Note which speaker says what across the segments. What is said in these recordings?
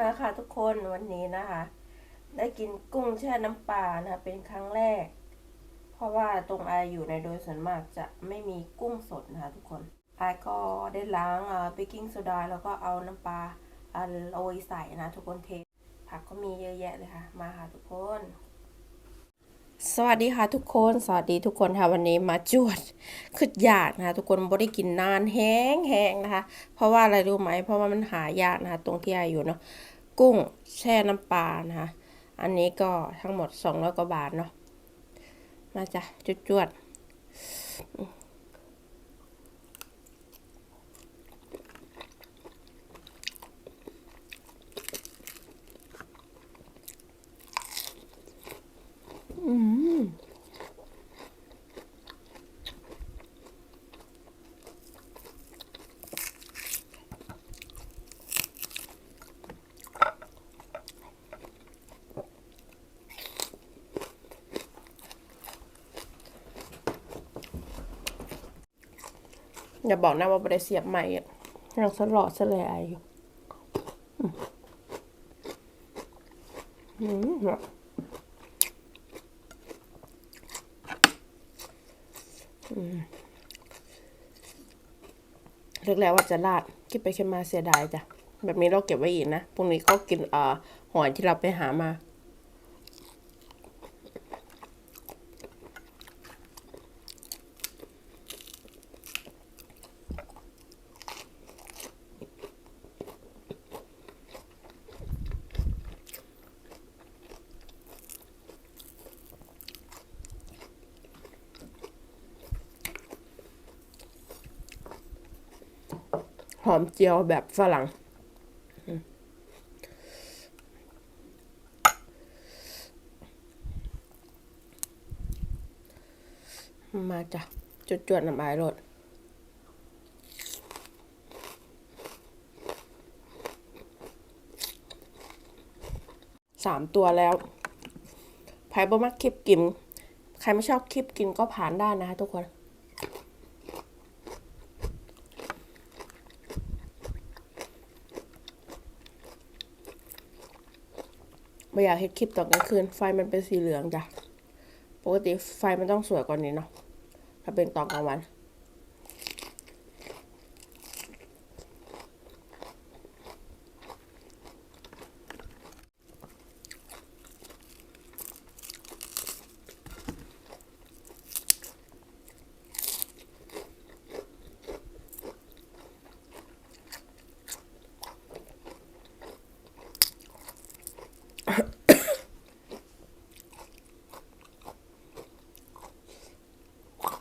Speaker 1: มาค่ะทุกคนวันนี้นะคะ ได้กินกุ้งแช่น้ำปลานะคะเป็นครั้งแรก เพราะว่าตรงอายอยู่ในโดยส่วนมากจะไม่มีกุ้งสดนะคะทุกคนอายก็ได้ล้างเบกกิ้งโซดาแล้วก็เอาน้ำปลาอ่าโรยใส่นะทุกคนเทผักก็มีเยอะแยะเลยค่ะ มาค่ะทุกคน สวัสดีค่ะทุกคนสวัสดีทุกคนค่ะวันนี้มาจวดขึ้นยากนะคะทุกคนบ่ได้กินนานแห้งแห้งนะคะ เพราะว่าอะไรรู้ไหม เพราะว่ามันหายากนะคะ ตรงที่อายอยู่เนาะกุ้งแช่น้ำปลานะคะ อันนี้ก็ทั้งหมดสองร้อยกว่าบาทเนาะมาจ้ะจวดจวด อืมอย่าบอกนะว่าบ่ได้เสียบใหม่อะยังสลอดสลายอยู่อืมอืมแบบ เลือกแล้วว่าจะราดคิดไปคิดมาเสียดายจ้ะ แบบนี้เราเก็บไว้อีกนะ พรุ่งนี้ก็กินเอ่อหอยที่เราไปหามา อมเจียวแบบฝรั่ง มาจ้ะจุดจวดๆน้ำลายรดสามตัวแล้วใครบ่มักคลิปกิน ใครไม่ชอบคลิปกินก็ผ่านได้นะคะทุกคน ไม่อยากเห็นคลิปตอนกลางคืน ไฟมันเป็นสีเหลืองจ้ะ ปกติไฟมันต้องสวยกว่านี้เนาะ ถ้าเป็นตอนกลางวัน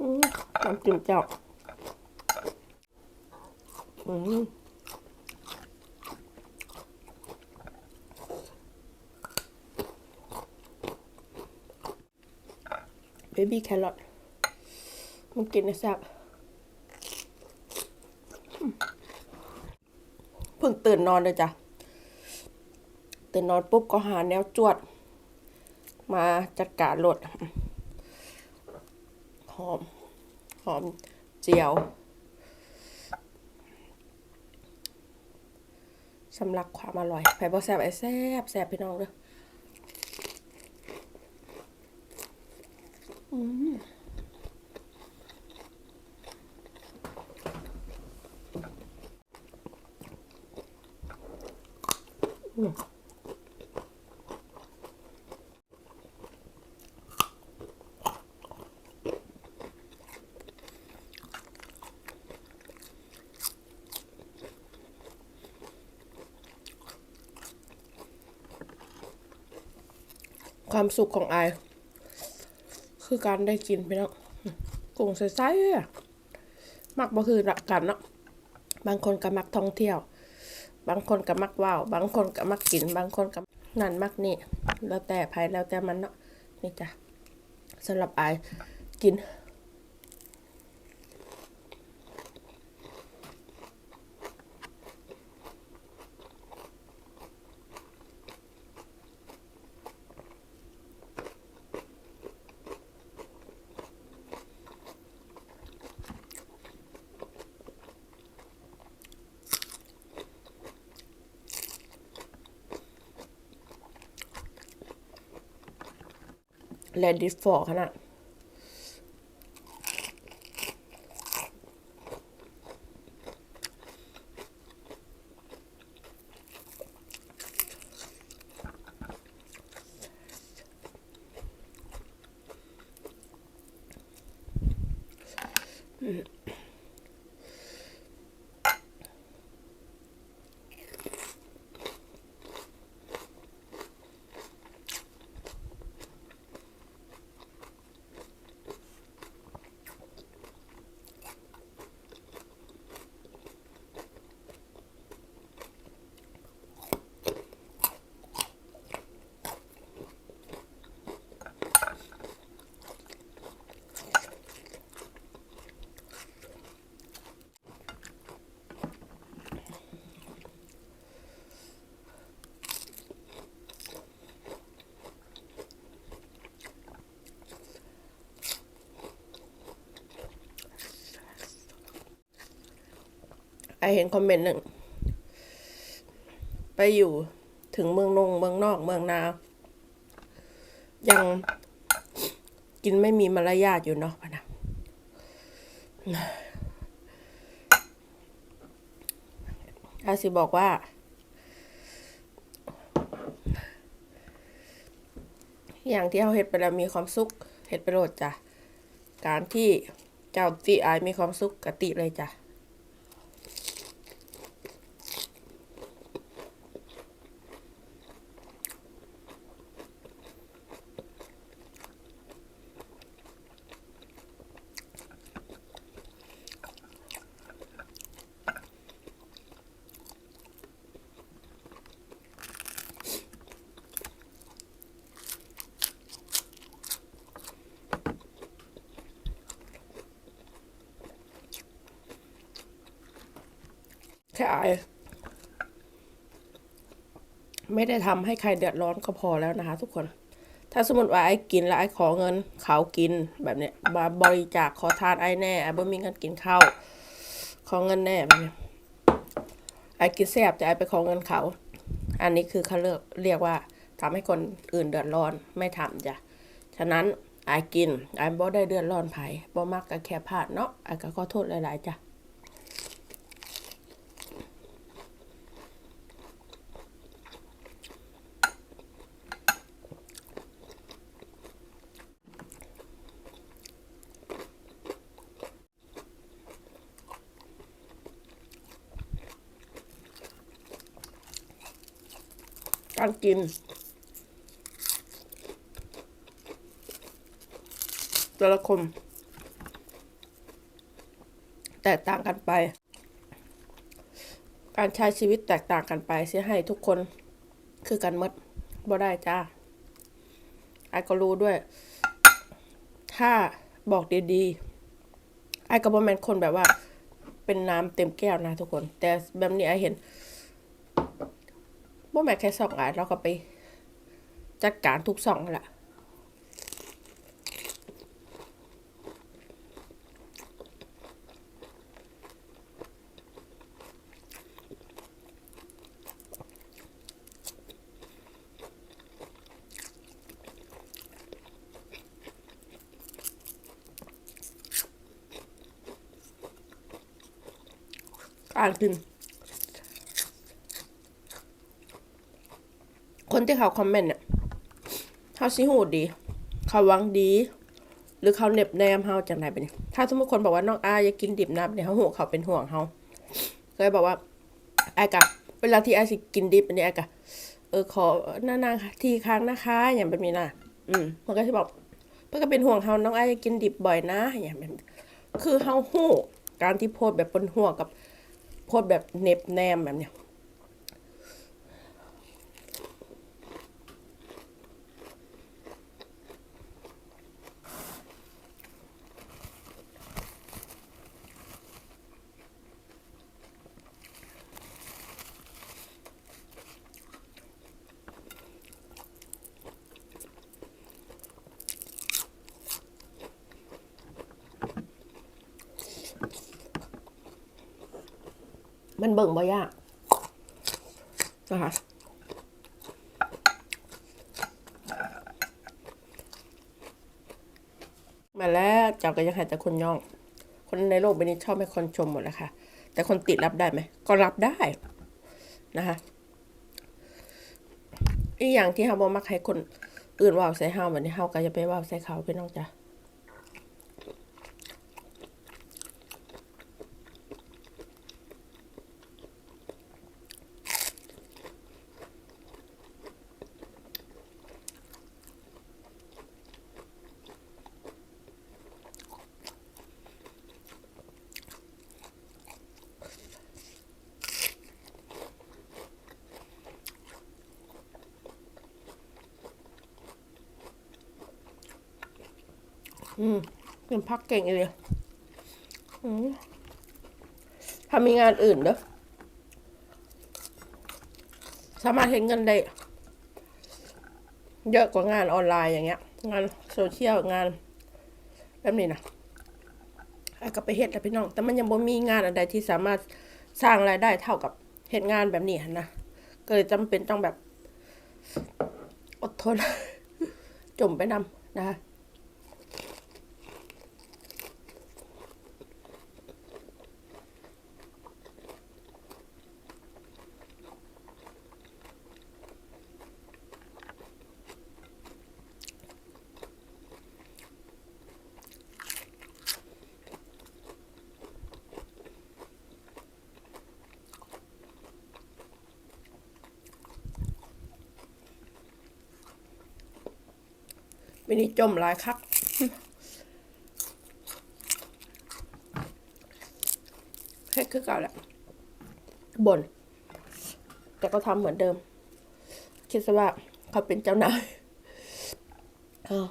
Speaker 1: อืมน้ำ จิ้มเจ้าอืมเบบี้แครอทมันกินนะแซ่บเพิ่งตื่นนอนเลยจ้ะ ตื่นนอนปุ๊บก็หาแนวจวด มาจัดการรถหอม หอมเจียวสำหรับความอร่อยไผ่บอแซบไอ้แซบแซบพี่น้องเด้ออืมอืม ความสุขของไอคือการได้กินไปแล้วกุ้งใสๆอะมักบ่คือรักกันเนาะบางคนก็มักท่องเที่ยว บางคนก็มักว่าว บางคนก็มักกิน บางคนก็นั่นมักนี่ แล้วแต่ไผแล้วแต่มันเนาะนี่จ้ะสำหรับไอกิน แลนดิสฟอร์ขนาดไอเห็นคอมเมนต์หนึ่ง ไปอยู่ถึงเมืองนงเมืองนอกเมืองนา ยังกินไม่มีมารยาทอยู่เนาะพะนะอาสิบอกว่า อย่างที่เราเห็ดไปแล้วมีความสุขเห็ดไปโลดจ้ะ การที่เจ้าตีอายมีความสุขกติเลยจ้ะ แค่อายไม่ได้ทำให้ใครเดือดร้อนก็พอแล้วนะคะ ทุกคน ถ้าสมมติว่าไอ้กินแล้วไอ้ขอเงินเขากินแบบเนี้ยมาบริจาคขอทานไอ้แน่ไอ้บ่มีเงินกินข้าวขอเงินแน่แบบเนี้ยไอ้กินแซ่บจะไอ้ไปขอเงินเขา อันนี้คือเขาเรียกเรียกว่าทำให้คนอื่นเดือดร้อนไม่ทำจ้ะ ฉะนั้นไอ้กินไอ้บ่ได้เดือดร้อนไผบ่มักก็แค่พลาดเนาะไอ้ก็ขอโทษหลายๆจ้ะ การกิน แต่ละคน แตกต่างกันไป การใช้ชีวิตแตกต่างกันไป เสียให้ทุกคนคือกันมดบ่ได้จ้าไอ้ก็รู้ด้วย ถ้าบอกดีๆไอ้ก็บ่แม่นคนแบบว่า เป็นน้ำเต็มแก้วนะทุกคน แต่แบบนี้ไอ้เห็น บ่แม่แค่สองอันเราก็ไป จัดการทุกสองแหละการกิน คน ที่เขาคอมเมนต์เนี่ยเขาสิหูดี เขาวังดี หรือเขาเน็บแนมเฮาจังไหนไปเนี่ยถ้าสมมติคนบอกว่าน้องอาอย่ากินดิบนะเนี่ยเขาห่วงเขาเป็นห่วงเฮาก็เลยบอกว่าไอ้กะเวลาที่ไอ้สิกินดิบอันนี้ไอ้กะเออขอนานๆทีครั้งนะคะ อย่างแบบนี้นะอืมมันก็จะบอกเพื่อก็เป็นห่วงเฮาน้องอาอย่ากินดิบบ่อยนะ อย่างแบบคือเฮาหู้การที่โพดแบบเป็นห่วงกับโพดแบบเน็บแนมแบบเนี้ย มันเบิ่งบ่ยากนะคะมาแล้วเจ้าก็ยังให้แต่คนย่อง คนในโลกใบนี้ชอบให้คนชมหมดแหละค่ะ แต่คนติดรับได้ไหม ก็รับได้นะคะอีกอย่างที่เฮาบ่มักให้คนอื่นว่าใส่เฮาแบบนี้เฮาก็จะไปว่าใส่เขาพี่น้องจ้ะ อืมเป็นพักเก่งเลยอืมถ้ามีงานอื่นเด้อสามารถเห็นเงินได้เยอะกว่างานออนไลน์อย่างเงี้ย งานโซเชียลงานแบบนี้นะไอ้ก็ไปเฮ็ดแหละพี่น้อง แต่มันยังบ่มีงานอะไรที่สามารถสร้างรายได้เท่ากับเฮ็ดงานแบบนี้นนะก็เลยจำเป็นต้องแบบ อดทน จมไปนำนะคะ มินิจมหลายคักเฮ็ดคือเก่าแหละบ่นแต่ก็ทำเหมือนเดิม คิดซะว่าเขาเป็นเจ้านายอ้าว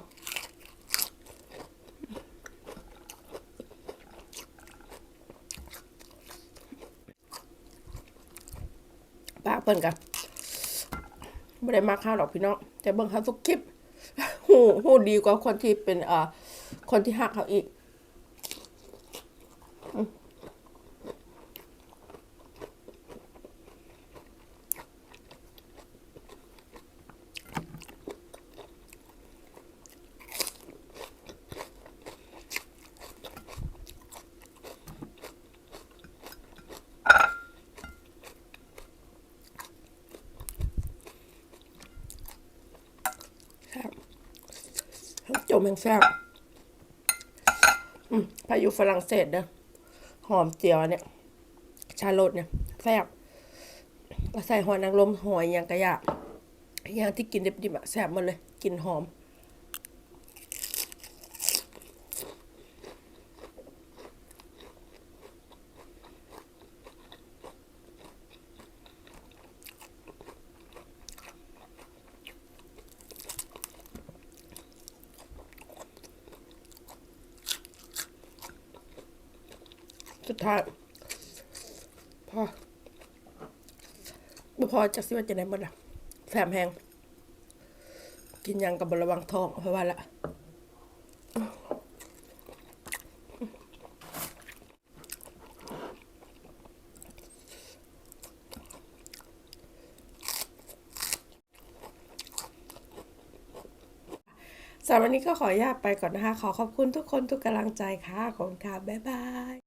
Speaker 1: ปากเปิ้นกันไม่ได้มาข้าวหรอกพี่น้องแต่เบิ่งเขาทุกคลิป หูหูดีกว่าคนที่เป็นเอ่อคนที่หักเขาอีก แมแห่งแซ่บพายุฝรั่งเศสเด้อหอมเจียวเนี่ย ชาโลดเนี่ยแซ่บก็ใส่หอยนางรมหอยอย่างกระยะอย่างที่กินดิบๆอะแซ่บหมดเลยกลินหอม สุดท้าพอบ่พอจากสิว่าจะได้หมดละแถมแหงกินยังกับบระวังท้องเพราะว่าละสำหรับวันนี้ก็ขออนุญาตไปก่อนนะคะ ขอขอบคุณทุกคนทุกกำลังใจค่ะ ขอบคุณค่ะ บ๊ายบาย